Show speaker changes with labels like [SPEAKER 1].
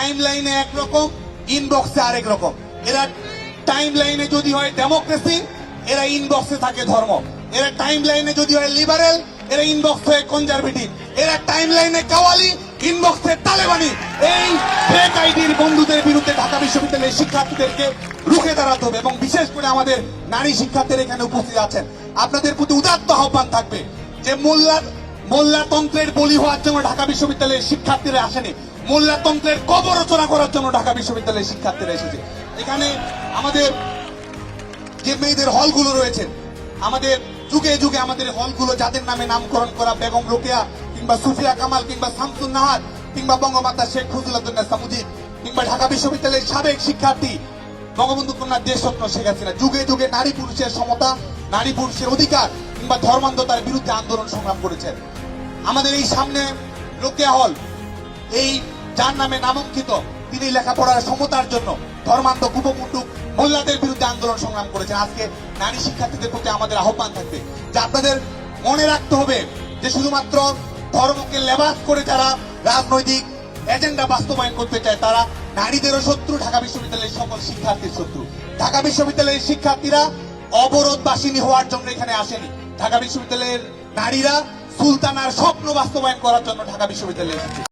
[SPEAKER 1] Time লাইনে একরকম ইনবক্সে আরেক রকম। এরা টাইম লাইনে যদি হয় ডেমোক্রেসি এরা ইনবক্সে থাকে ধর্ম। এরা টাইম লাইনে যদি হয় লিবারেল এরা ইনবক্স হয়ে কনজারভেটিভ এরা টাইম লাইনে কাওয়ালি ইনবক্সে তালেবানি। এই ফেক আইডির বন্ধুদের বিরুদ্ধে ঢাকা বিশ্ববিদ্যালয়ের শিক্ষার্থীদেরকে রুখে দাঁড়াতে হবে এবং বিশেষ করে আমাদের নারী শিক্ষার্থীরা এখানে উপস্থিত আছেন। আপনাদের প্রতি উদাত্ত আহ্বান থাকবে যে মোল্লা মোল্লাতন্ত্রের বলি হওয়ার জন্য ঢাকা বিশ্ববিদ্যালয়ের শিক্ষার্থীরা আসেনি। মোল্লাতন্ত্রের কবর রচনা করার জন্য ঢাকা বিশ্ববিদ্যালয়ের শিক্ষার্থীরা এসেছে। এখানে আমাদের যে মেয়েদের হলগুলো রয়েছে, আমাদের যুগে যুগে আমাদের হলগুলো যাদের নামে নামকরণ করা বেগম রোকেয়া কিংবা সুফিয়া কামাল কিংবা শামসুন নাহার কিংবা বঙ্গমাতা শেখ ফজুলাতুন্নেসা মুজিব কিংবা ঢাকা বিশ্ববিদ্যালয়ের সাবেক শিক্ষার্থী বঙ্গবন্ধু কন্যা দেশরত্ন শেখ হাসিনা। যুগে যুগে নারী পুরুষের সমতা, নারী পুরুষের অধিকার কিংবা ধর্মান্ধতার বিরুদ্ধে আন্দোলন সংগ্রাম করেছেন। আমাদের এই সামনে রোকেয়া হল, এই যার নামে নামাঙ্কিত, তিনি লেখাপড়ার সমতার জন্য ধর্মান্ধ কুপমুন্ডুক মোল্লাদের বিরুদ্ধে আন্দোলন সংগ্রাম করেছেন। আজকে নারী শিক্ষার্থীদের প্রতি আমাদের আহ্বান থাকবে যে আপনাদের মনে রাখতে হবে যে শুধুমাত্র ধর্মকে লেবাস করে যারা রাজনৈতিক এজেন্ডা বাস্তবায়ন করতে চায়, তারা নারীদেরও শত্রু, ঢাকা বিশ্ববিদ্যালয়ের সকল শিক্ষার্থীর শত্রু। ঢাকা বিশ্ববিদ্যালয়ের শিক্ষার্থীরা অবরোধ বাসিনী হওয়ার জন্য এখানে আসেনি। ঢাকা বিশ্ববিদ্যালয়ের নারীরা সুলতানার স্বপ্ন বাস্তবায়ন করার জন্য ঢাকা বিশ্ববিদ্যালয়ে